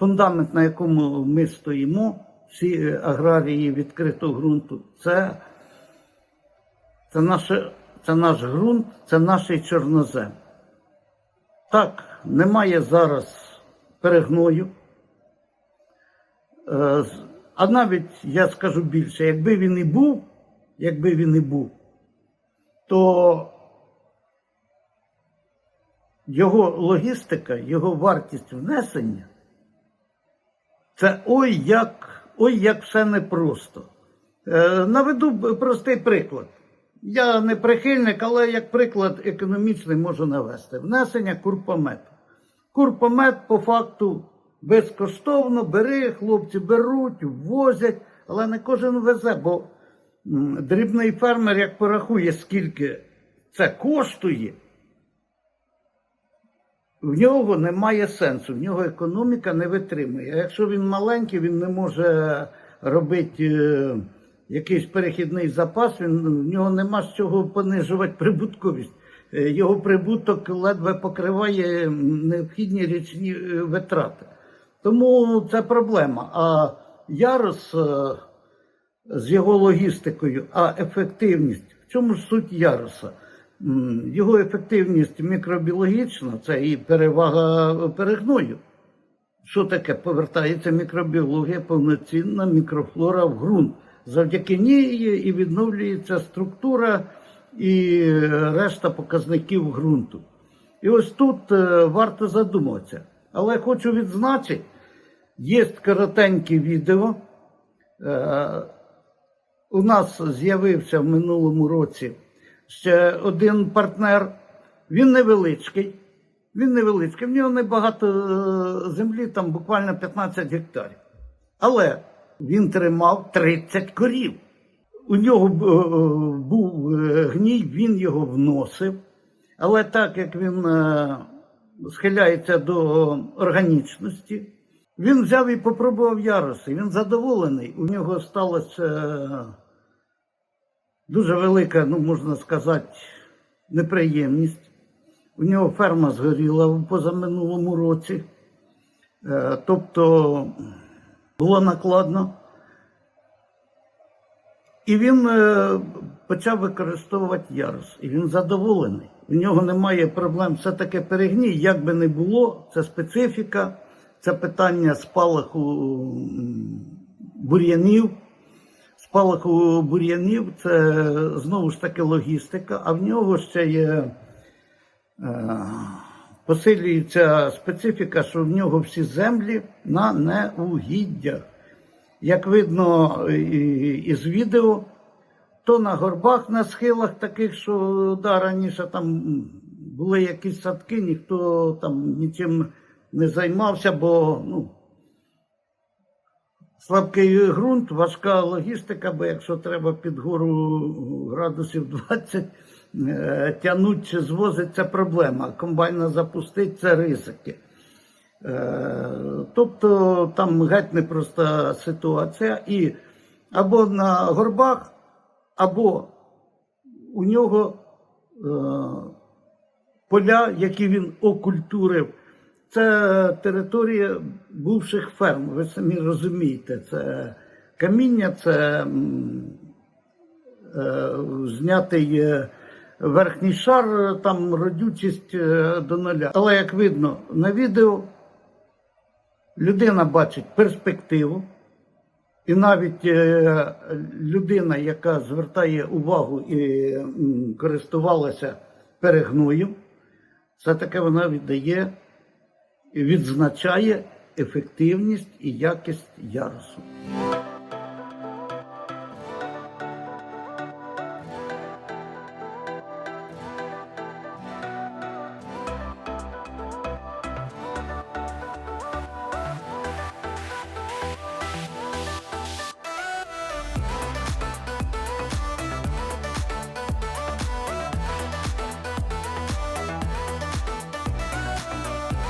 фундамент, на якому ми стоїмо, всі е, аграрії відкритого ґрунту, це, це, наше, це наш ґрунт, це наш чорнозем. Так, немає зараз перегною. Е, А навіть я скажу більше, якби він і був, якби він і був, то його логістика, його вартість внесення, це ой як, ой як все непросто. Е, наведу простий приклад. Я не прихильник, але як приклад економічний можу навести. Внесення курпомету. Курпомет по факту безкоштовно бери, хлопці беруть, ввозять, але не кожен везе, бо дрібний фермер, як порахує, скільки це коштує, в нього немає сенсу, в нього економіка не витримує. А якщо він маленький, він не може робити е, якийсь перехідний запас, він, в нього нема з чого понижувати прибутковість. Е, Його прибуток ледве покриває необхідні річні е, витрати. Тому це проблема. А ярос з його логістикою, а ефективність. В чому ж суть яруса? Його ефективність мікробіологічна це і перевага перегною. Що таке? Повертається мікробіологія, повноцінна мікрофлора в ґрунт. Завдяки ній і відновлюється структура і решта показників ґрунту. І ось тут е, варто задуматися. Але хочу відзначити, є коротеньке відео. Е, у нас з'явився в минулому році ще один партнер. Він невеличкий. Він невеличкий, в нього небагато е, землі, там буквально 15 гектарів. Але він тримав 30 корів. У нього е, був е, гній, він його вносив. Але так як він схиляється до органічності, він взяв і попробував яруси. Він задоволений. У нього сталося дуже велика, ну можна сказати, неприємність. У нього ферма згоріла в позаминулому році. Е, Тобто було накладно. І він е, почав використовувати ярус. І він задоволений. У нього немає проблем. Все таки перегній, як би не було, це специфіка, це питання спалаху бур'янів. Спалаху бур'янів це знову ж таки логістика, а в нього ще є. Е, посилюється специфіка, що в нього всі землі на неугіддях. Як видно і- із відео, то на горбах, на схилах таких, що да, раніше там були якісь садки, ніхто там нічим не займався, бо ну, слабкий ґрунт, важка логістика, бо якщо треба під гору градусів 20 е, тягнуть чи звозить, це проблема. Комбайна запустити це ризики. Е, Тобто там геть непроста ситуація. І або на горбах, або у нього е, поля, які він окультурив. Це територія бувших ферм. Ви самі розумієте, це каміння, це е, знятий е, верхній шар, там родючість е, до нуля. Але як видно на відео, людина бачить перспективу. І навіть е, людина, яка звертає увагу і користувалася перегною, все-таки вона віддає відзначає ефективність і якість ярусу.